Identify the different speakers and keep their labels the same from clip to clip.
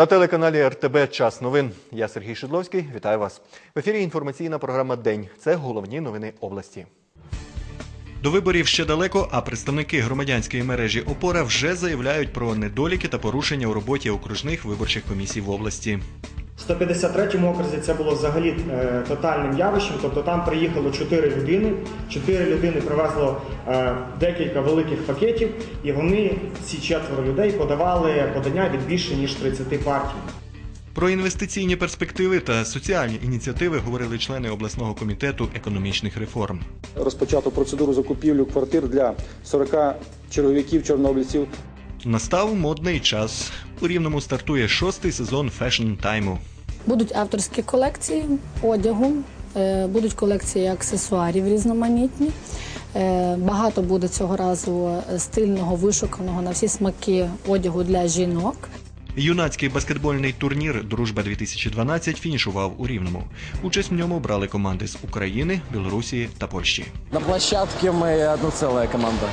Speaker 1: На телеканалі РТБ Час новин. Я Сергій Шидловський. Вітаю вас. В ефірі інформаційна програма День. Це головні новини області. До виборів ще далеко, а представники громадянської мережі Опора вже заявляють про недоліки та порушення у роботі окружних виборчих комісій в області.
Speaker 2: В 153-му окрузі це було взагалі е, тотальним явищем. Тобто там приїхало 4 людини, 4 людини привезло е, декілька великих пакетів, і вони, ці четверо людей, подавали подання від більше ніж 30 партій.
Speaker 1: Про інвестиційні перспективи та соціальні ініціативи говорили члени обласного комітету економічних реформ.
Speaker 3: розпочато процедуру закупівлю квартир для 40 черговиків чорнобильців.
Speaker 1: Настав модний час. У рівному стартує шостий сезон фешн тайму.
Speaker 4: Будуть авторські колекції одягу, е, будуть колекції аксесуарів різноманітні. Е, Багато буде цього разу стильного, вишуканого на всі смаки одягу для жінок.
Speaker 1: Юнацький баскетбольний турнір Дружба 2012 фінішував у Рівному. Участь в ньому брали команди з України, Білорусі та Польщі.
Speaker 5: На площадці ми одна ціла команда.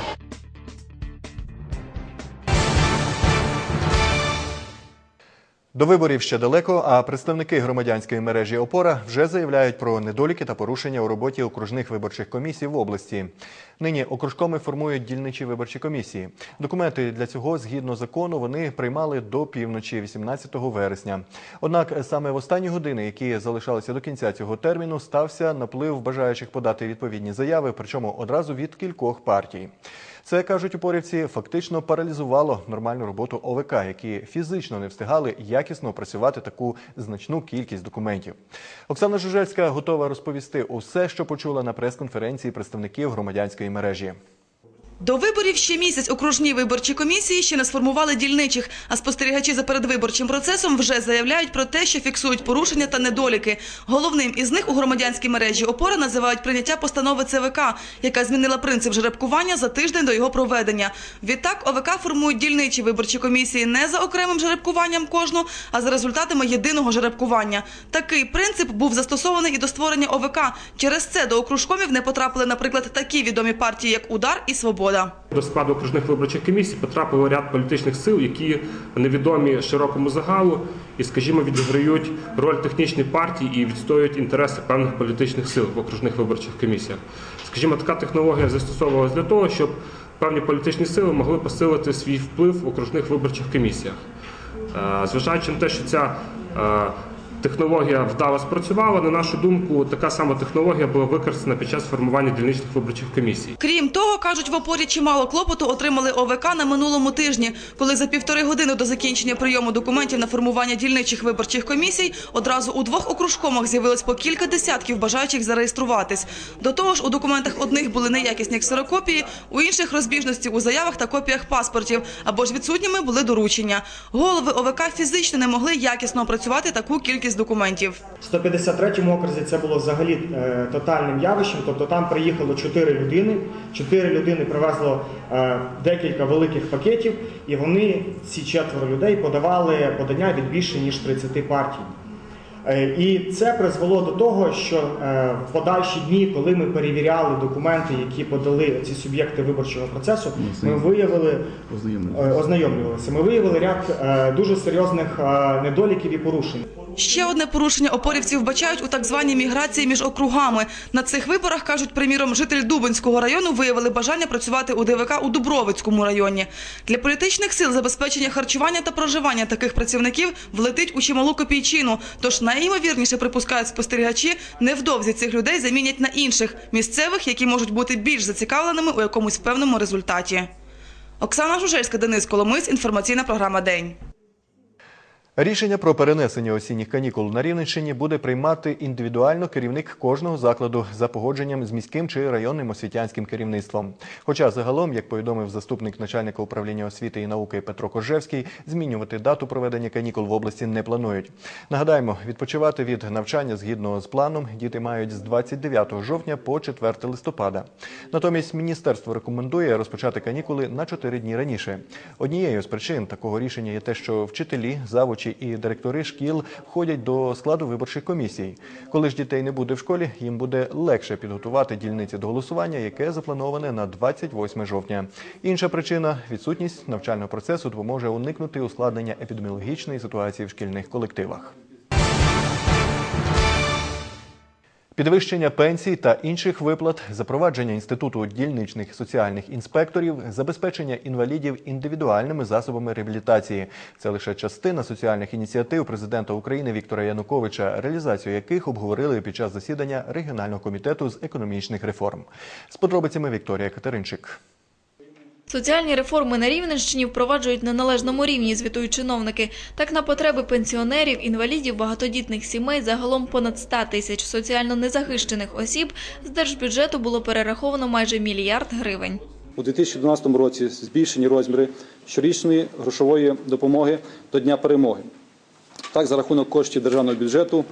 Speaker 1: До виборів ще далеко, а представники громадянської мережі Опора вже заявляють про недоліки та порушення у роботі окружних виборчих комісій в області. Нині окружкоми формують дільничі виборчі комісії. Документи для цього, згідно закону, вони приймали до півночі 18 вересня. Однак саме в останні години, які залишалися до кінця цього терміну, стався наплив бажаючих подати відповідні заяви, причому одразу від кількох партій. Це кажуть упорівці, фактично паралізувало нормальну роботу ОВК, які фізично не встигали якісно опрацювати таку значну кількість документів. Оксана Жужельська готова розповісти усе, що почула на прес-конференції представників громадянської мережі.
Speaker 6: До виборів ще місяць окружні виборчі комісії ще не сформували дільничих, а спостерігачі за передвиборчим процесом вже заявляють про те, що фіксують порушення та недоліки. Головним із них у громадянській мережі опора називають прийняття постанови ЦВК, яка змінила принцип жеребкування за тиждень до його проведення. Відтак ОВК формують дільничі виборчі комісії не за окремим жеребкуванням кожну, а за результатами єдиного жеребкування. Такий принцип був застосований і до створення ОВК. Через це до окружкомів не потрапили, наприклад, такі відомі партії, як Удар і Свобода.
Speaker 7: До складу окружних виборчих комісій потрапив ряд політичних сил, які невідомі широкому загалу і, скажімо, відіграють роль технічних партій і відстоюють інтереси певних політичних сил в окружних виборчих комісіях. Скажімо, така технологія застосовувалась для того, щоб певні політичні сили могли посилити свій вплив в окружних виборчих комісіях. Е, Зважаючи на те, що ця е, технологія вдало спрацювала, на нашу думку, така сама технологія була використана під час формування дільничних виборчих комісій.
Speaker 6: Крім того, кажуть, в опорі чимало клопоту отримали ОВК на минулому тижні, коли за півтори години до закінчення прийому документів на формування дільничих виборчих комісій одразу у двох окружкомах з'явилось по кілька десятків бажаючих зареєструватись. До того ж, у документах одних були неякісні ксерокопії, у інших розбіжності у заявах та копіях паспортів, або ж відсутніми були доручення. Голови ОВК фізично не могли якісно опрацювати таку кількість документів.
Speaker 2: 153-му окрузі це було взагалі е, тотальним явищем. Тобто там приїхало 4 людини, 4 людини привезло е, декілька великих пакетів, і вони, ці четверо людей, подавали подання від більше ніж 30 партій. Е, І це призвело до того, що в подальші дні, коли ми перевіряли документи, які подали ці суб'єкти виборчого процесу, ми виявили ознайомлювалися. Ми виявили ряд дуже серйозних недоліків і порушень.
Speaker 6: Ще одне порушення опорівці вбачають у так званій міграції між округами. На цих виборах, кажуть, приміром, житель Дубинського району виявили бажання працювати у ДВК у Дубровицькому районі. Для політичних сил забезпечення харчування та проживання таких працівників влетить у чималу копійчину. Тож найімовірніше припускають спостерігачі, невдовзі цих людей замінять на інших місцевих, які можуть бути більш зацікавленими у якомусь певному результаті. Оксана Жужельська, Денис Коломис. Інформаційна програма День.
Speaker 1: Рішення про перенесення осінніх канікул на Рівненщині буде приймати індивідуально керівник кожного закладу за погодженням з міським чи районним освітянським керівництвом. Хоча загалом, як повідомив заступник начальника управління освіти і науки Петро Кожевський, змінювати дату проведення канікул в області не планують. Нагадаємо, відпочивати від навчання згідно з планом діти мають з 29 жовтня по 4 листопада. Натомість міністерство рекомендує розпочати канікули на 4 дні раніше. Однією з причин такого рішення є те, що вчителі, завучі викладачі і директори шкіл входять до складу виборчих комісій. Коли ж дітей не буде в школі, їм буде легше підготувати дільниці до голосування, яке заплановане на 28 жовтня. Інша причина відсутність навчального процесу допоможе уникнути ускладнення епідеміологічної ситуації в шкільних колективах. Підвищення пенсій та інших виплат, запровадження інституту дільничних соціальних інспекторів, забезпечення інвалідів індивідуальними засобами реабілітації це лише частина соціальних ініціатив президента України Віктора Януковича, реалізацію яких обговорили під час засідання регіонального комітету з економічних реформ. З подробицями Вікторія Катеринчик.
Speaker 8: Соціальні реформи на Рівненщині впроваджують на належному рівні, звітують чиновники. Так на потреби пенсіонерів, інвалідів, багатодітних сімей загалом понад 100 тисяч соціально незахищених осіб з держбюджету було перераховано майже мільярд гривень.
Speaker 3: У 2012 році збільшені розміри щорічної грошової допомоги до Дня перемоги. Так, за рахунок коштів державного бюджету у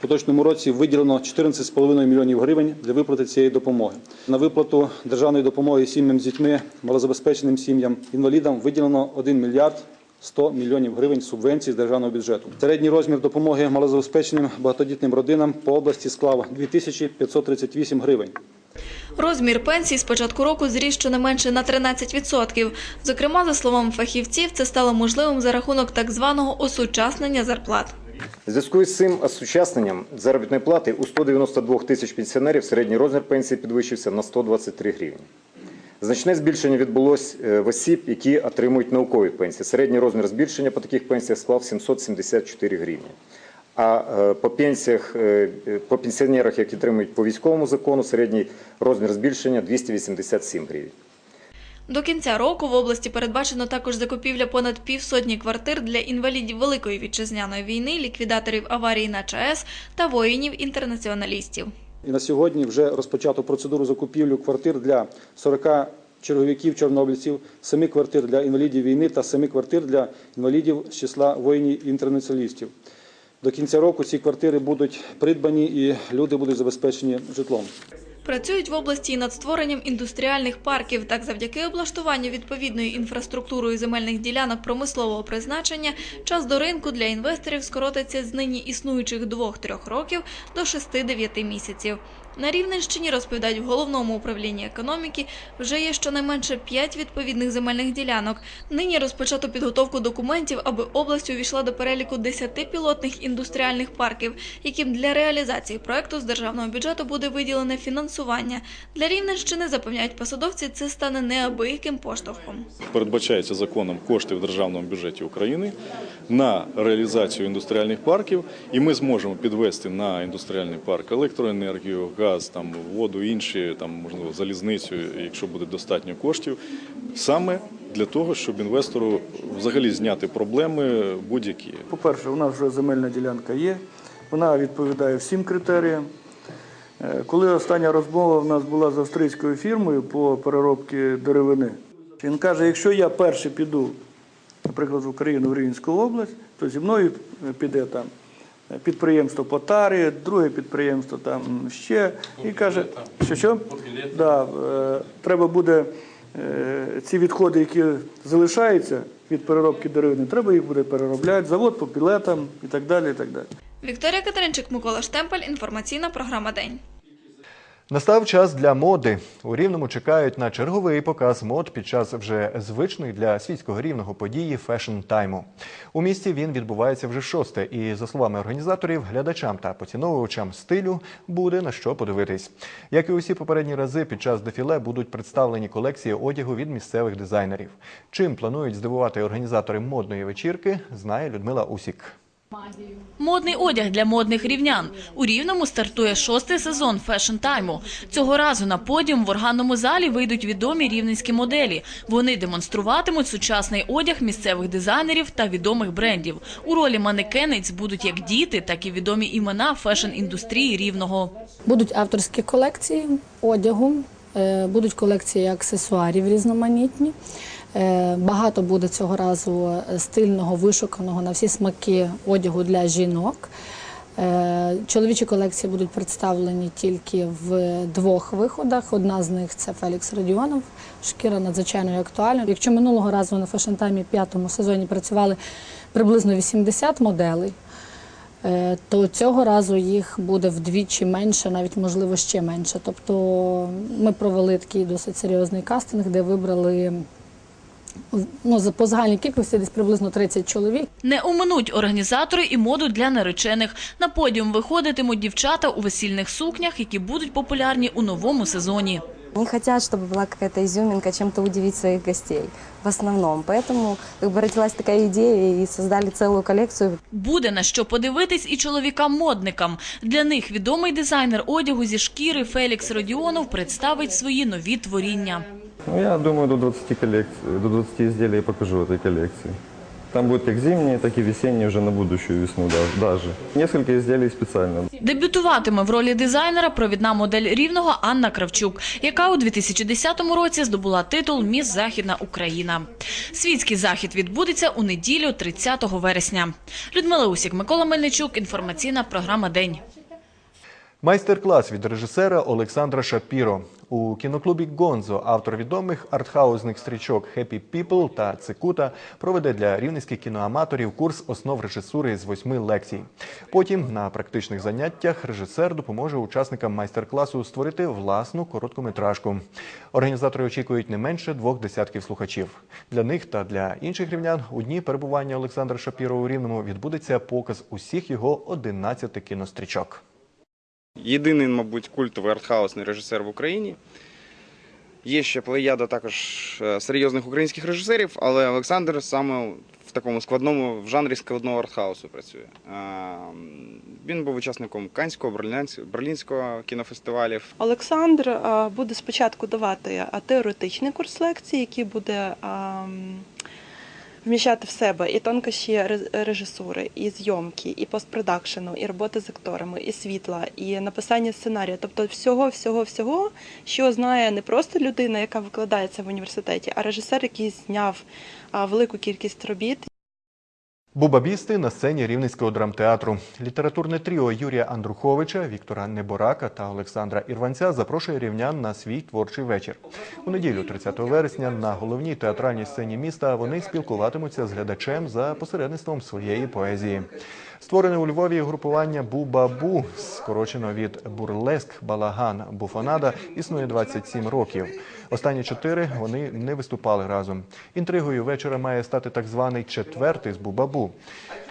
Speaker 3: поточному році виділено 14,5 мільйонів гривень для виплати цієї допомоги. На виплату державної допомоги сім'ям з дітьми, малозабезпеченим сім'ям, інвалідам виділено 1 мільярд 100 мільйонів гривень субвенцій з державного бюджету. Середній розмір допомоги малозабезпеченим багатодітним родинам по області склав 2538 гривень.
Speaker 8: Розмір пенсій з початку року зріс щонайменше на 13%. Зокрема, за словами фахівців, це стало можливим за рахунок так званого осучаснення зарплат.
Speaker 9: Зв'язку з цим осучасненням заробітної плати у 192 тисяч пенсіонерів середній розмір пенсії підвищився на 123 гривні. Значне збільшення відбулось е, в осіб, які отримують наукові пенсії. Середній розмір збільшення по таких пенсіях склав 774 гривні. А е, по пенсіях, е, по пенсіонерах, які отримують по військовому закону, середній розмір збільшення 287 гривень.
Speaker 8: До кінця року в області передбачено також закупівля понад півсотні квартир для інвалідів Великої вітчизняної війни, ліквідаторів аварії на ЧАЕС та воїнів-інтернаціоналістів.
Speaker 3: І на сьогодні вже розпочато процедуру закупівлі квартир для 40 черговиків чорнобильців, 7 квартир для інвалідів війни та 7 квартир для інвалідів з числа воїнів-інтернаціоналістів. До кінця року ці квартири будуть придбані і люди будуть забезпечені житлом.
Speaker 8: Працюють в області над створенням індустріальних парків. Так, завдяки облаштуванню відповідною інфраструктурою земельних ділянок промислового призначення, час до ринку для інвесторів скоротиться з нині існуючих 2-3 років до 6-9 місяців. На Рівненщині, розповідають в головному управлінні економіки, вже є щонайменше 5 відповідних земельних ділянок. Нині розпочато підготовку документів, аби область увійшла до переліку 10 пілотних індустріальних парків, яким для реалізації проекту з державного бюджету буде виділене фінансування. Для Рівненщини, запевняють посадовці, це стане неабияким поштовхом.
Speaker 10: передбачається законом кошти в державному бюджеті України на реалізацію індустріальних парків, і ми зможемо підвести на індустріальний парк електроенергію, газ, там воду, інші там можливо залізницю, якщо буде достатньо коштів, саме для того, щоб інвестору взагалі зняти проблеми будь-які.
Speaker 11: По-перше, у нас вже земельна ділянка є, вона відповідає всім критеріям. Е, Коли остання розмова в нас була з австрійською фірмою по переробці деревини, він каже, якщо я перший піду, наприклад, в Україну, в Рівненську область, то зі мною піде там підприємство по тарі, друге підприємство там ще. І каже, що що? Да, е, треба буде е, ці відходи, які залишаються від переробки деревини, треба їх буде переробляти, завод по пілетам і так далі. І так далі.
Speaker 8: Вікторія Катеринчик, Микола Штемпель, інформаційна програма День.
Speaker 1: Настав час для моди. У Рівному чекають на черговий показ мод під час вже звичної для світського рівного події Фешн Тайму. У місті він відбувається вже шосте, і за словами організаторів, глядачам та поціновувачам стилю буде на що подивитись. Як і усі попередні рази, під час дефіле будуть представлені колекції одягу від місцевих дизайнерів. Чим планують здивувати організатори модної вечірки, знає Людмила Усік.
Speaker 12: Модний одяг для модних рівнян. У Рівному стартує шостий сезон фешн тайму. Цього разу на подіум в органному залі вийдуть відомі рівненські моделі. Вони демонструватимуть сучасний одяг місцевих дизайнерів та відомих брендів. У ролі манекенниць будуть як діти, так і відомі імена фешн-індустрії рівного.
Speaker 4: Будуть авторські колекції одягу, е, будуть колекції аксесуарів різноманітні. Е, Багато буде цього разу стильного, вишуканого на всі смаки одягу для жінок. Е, Чоловічі колекції будуть представлені тільки в двох виходах. Одна з них це Фелікс Радіонов, шкіра надзвичайно актуальна. Якщо минулого разу на Time п'ятому сезоні працювали приблизно 80 моделей, е, то цього разу їх буде вдвічі менше, навіть можливо ще менше. Тобто ми провели такий досить серйозний кастинг, де вибрали ну, за- по загальній кількості десь приблизно 30 чоловік.
Speaker 12: Не оминуть організатори і моду для наречених. На подіум виходитимуть дівчата у весільних сукнях, які будуть популярні у новому сезоні.
Speaker 13: Они хотят, чтобы была какая-то изюминка, чем-то удивить своих гостей в основном. Поэтому как бы родилась такая идея и создали целую коллекцию.
Speaker 12: Буде на що подивитись і чоловікам-модникам. Для них відомий дизайнер одягу зі шкіри Фелікс Родіонов представить свої нові творіння.
Speaker 14: Ну, я думаю, до 20 коллекций, до 20 изделий я покажу этой коллекции. Там будет как зимние, так и весенние уже на будущую весну да- даже. Несколько изделий специально.
Speaker 12: Дебютуватиме в ролі дизайнера провідна модель рівного Анна Кравчук, яка у 2010 році здобула титул Міс Західна Україна. Світський захід відбудеться у неділю 30 вересня. Людмила Усік, Микола Мельничук. Інформаційна програма День.
Speaker 1: Майстер-клас від режисера Олександра Шапіро. У кіноклубі Гонзо автор відомих артхаузних стрічок «Happy People» та «Цикута» проведе для рівненських кіноаматорів курс основ режисури з восьми лекцій. Потім на практичних заняттях режисер допоможе учасникам майстер-класу створити власну короткометражку. Організатори очікують не менше двох десятків слухачів. Для них та для інших рівнян у дні перебування Олександра Шапіро у Рівному відбудеться показ усіх його 11 кінострічок.
Speaker 15: Єдиний, мабуть, культовий артхаусний режисер в Україні. Є ще плеяда також е, серйозних українських режисерів, але Олександр саме в такому складному в жанрі складного артхаусу працює. Він був учасником Канського, Берлінського- кінофестивалів.
Speaker 16: Олександр буде спочатку давати теоретичний курс лекцій, який буде вміщати в себе і тонкощі ре- режисури, і зйомки, і постпродакшену, і роботи з акторами, і світла, і написання сценарію. Тобто всього, всього, всього, що знає не просто людина, яка викладається в університеті, а режисер, який зняв велику кількість робіт.
Speaker 1: Бубабісти на сцені Рівненського драмтеатру. Літературне тріо Юрія Андруховича, Віктора Неборака та Олександра Ірванця запрошує рівнян на свій творчий вечір. У неділю, 30 вересня, на головній театральній сцені міста вони спілкуватимуться з глядачем за посередництвом своєї поезії. Створене у Львові групування Бу-Ба-Бу, скорочено від бурлеск, балаган, буфонада, існує 27 років. Останні чотири вони не виступали разом. Інтригою вечора має стати так званий четвертий з Бу-Ба-Бу.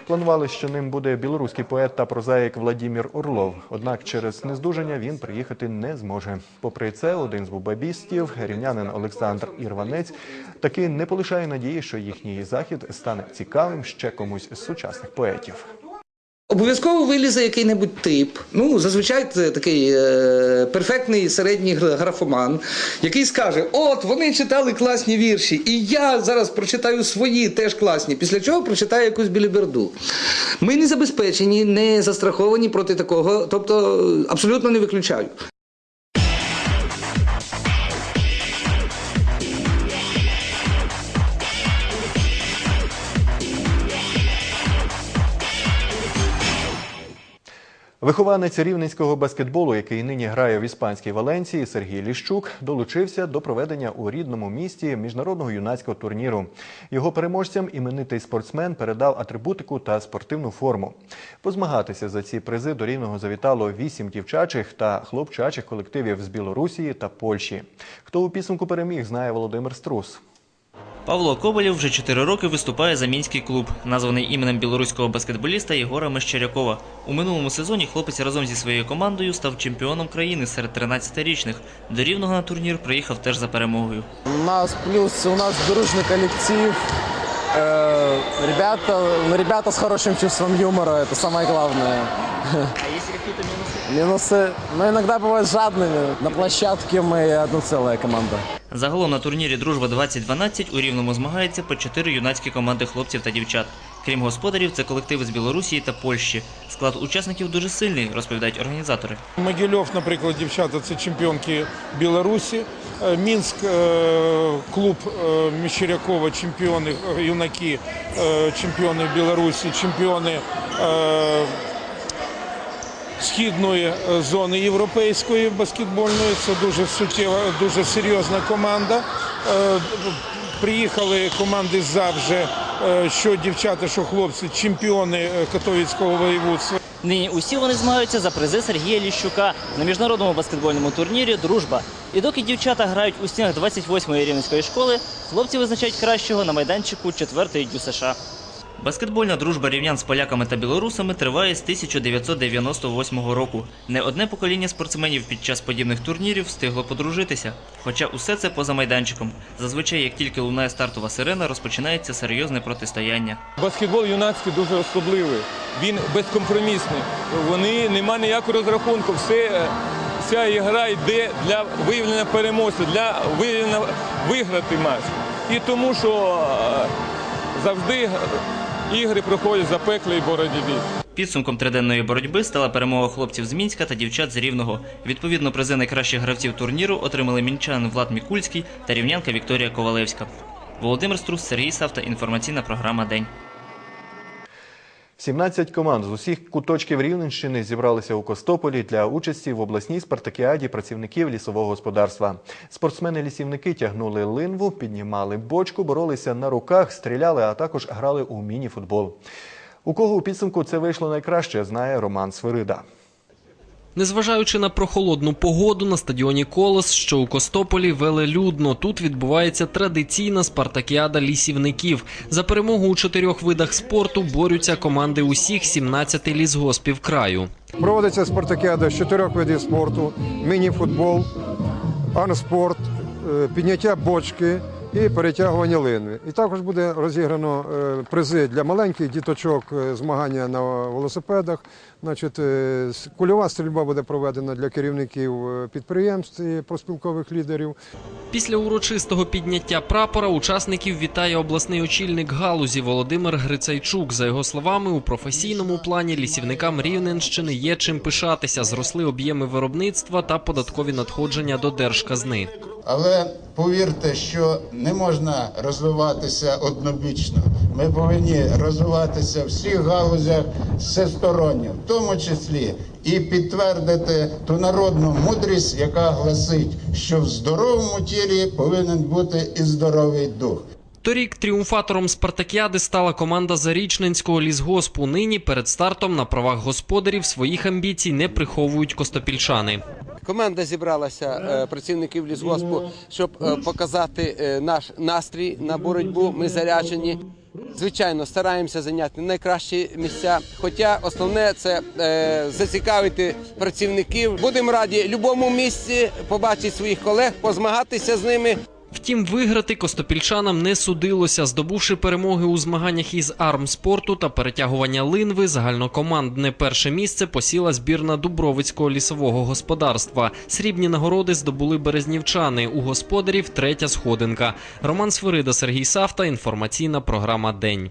Speaker 1: Планували, що ним буде білоруський поет та прозаїк Владімір Орлов. Однак через нездужання він приїхати не зможе. Попри це, один з бубабістів, рівнянин Олександр Ірванець, таки не полишає надії, що їхній захід стане цікавим ще комусь з сучасних поетів.
Speaker 17: Обов'язково вилізе який-небудь тип. Ну, зазвичай це такий е, перфектний середній графоман, який скаже: От вони читали класні вірші, і я зараз прочитаю свої теж класні. Після чого прочитаю якусь біліберду. Ми не забезпечені, не застраховані проти такого, тобто е, абсолютно не виключаю.
Speaker 1: Вихованець рівненського баскетболу, який нині грає в іспанській Валенції, Сергій Ліщук, долучився до проведення у рідному місті міжнародного юнацького турніру. Його переможцям іменитий спортсмен передав атрибутику та спортивну форму. Позмагатися за ці призи до рівного завітало вісім дівчачих та хлопчачих колективів з Білорусі та Польщі. Хто у підсумку переміг, знає Володимир Струс.
Speaker 18: Павло Коболєв вже 4 роки виступає за мінський клуб, названий іменем білоруського баскетболіста Єгора Мещерякова. У минулому сезоні хлопець разом зі своєю командою став чемпіоном країни серед 13-річних. До рівного на турнір приїхав теж за перемогою.
Speaker 5: У нас плюс, у нас дружный коллектив. Э, ребята, ну, ребята с хорошим чувством юмора, это самое главное.
Speaker 18: А есть какие-то минусы?
Speaker 5: Минусы, ну, иногда бывают жадными. На площадке мы одна целая команда.
Speaker 18: Загалом на турнірі Дружба 2012 у рівному змагаються по 4 юнацькі команди хлопців та дівчат. Крім господарів, це колективи з Білорусі та Польщі. Склад учасників дуже сильний, розповідають організатори.
Speaker 19: Могильов, наприклад, дівчата це чемпіонки Білорусі. Е, Мінськ е, клуб е, Міщерякова, чемпіони юнаки, чемпіони Білорусі, чемпіони
Speaker 10: східної е, зони європейської баскетбольної. Це дуже суттєва, дуже серйозна команда. Е, Приїхали команди з Завже, е, що дівчата, що хлопці, чемпіони Катовицького воєводства.
Speaker 20: Нині усі вони змагаються за призи Сергія Ліщука на міжнародному баскетбольному турнірі Дружба. І доки дівчата грають у стінах 28-ї рівненської школи, хлопці визначають кращого на майданчику 4-ї дю США.
Speaker 18: Баскетбольна дружба рівнян з поляками та білорусами триває з 1998 року. Не одне покоління спортсменів під час подібних турнірів встигло подружитися. Хоча усе це поза майданчиком. Зазвичай, як тільки лунає стартова сирена, розпочинається серйозне протистояння.
Speaker 6: Баскетбол юнацький дуже особливий. Він безкомпромісний. Вони нема ніякого розрахунку. Все, е, вся ігра йде для виявлення переможця, для виявлення виграти матч. І тому, що е, завжди ігри проходять запеклій боротьбі.
Speaker 18: Підсумком триденної боротьби стала перемога хлопців з Мінська та дівчат з Рівного. Відповідно, призи найкращих гравців турніру отримали мінчанин Влад Мікульський та рівнянка Вікторія Ковалевська. Володимир Струс, Сергій Савта, інформаційна програма День.
Speaker 1: 17 команд з усіх куточків Рівненщини зібралися у Костополі для участі в обласній спартакіаді працівників лісового господарства. Спортсмени-лісівники тягнули линву, піднімали бочку, боролися на руках, стріляли, а також грали у міні-футбол. У кого у підсумку це вийшло найкраще, знає Роман Свирида.
Speaker 21: Незважаючи на прохолодну погоду на стадіоні Колос, що у Костополі велелюдно. Тут відбувається традиційна спартакіада лісівників. За перемогу у чотирьох видах спорту борються команди усіх 17 лісгоспів краю.
Speaker 22: Проводиться спартакіада з чотирьох видів спорту: міні-футбол, армспорт, е, підняття бочки і перетягування линви. І також буде розіграно е, призи для маленьких діточок, е, змагання на велосипедах. Значить, е, кульова стрільба буде проведена для керівників е, підприємств і проспілкових лідерів.
Speaker 21: Після урочистого підняття прапора учасників вітає обласний очільник галузі Володимир Грицайчук. За його словами, у професійному плані лісівникам Рівненщини є чим пишатися. Зросли об'єми виробництва та податкові надходження до держказни.
Speaker 3: Але повірте, що не можна розвиватися однобічно. Ми повинні розвиватися в всіх галузях всесторонньо, в тому числі і підтвердити ту народну мудрість, яка гласить, що в здоровому тілі повинен бути і здоровий дух.
Speaker 21: Торік тріумфатором спартакіади стала команда Зарічненського лісгоспу. Нині перед стартом на правах господарів своїх амбіцій не приховують костопільчани.
Speaker 23: Команда зібралася е, працівників лісгоспу, щоб е, показати е, наш настрій на боротьбу. Ми заряджені. Звичайно, стараємося зайняти найкращі місця. Хоча основне це е, зацікавити працівників. Будемо раді любому місці побачити своїх колег, позмагатися з ними.
Speaker 21: Втім, виграти костопільчанам не судилося. Здобувши перемоги у змаганнях із армспорту та перетягування линви, загальнокомандне перше місце посіла збірна Дубровицького лісового господарства. Срібні нагороди здобули березнівчани. У господарів третя сходинка. Роман Свирида, Сергій Савта. Інформаційна програма День.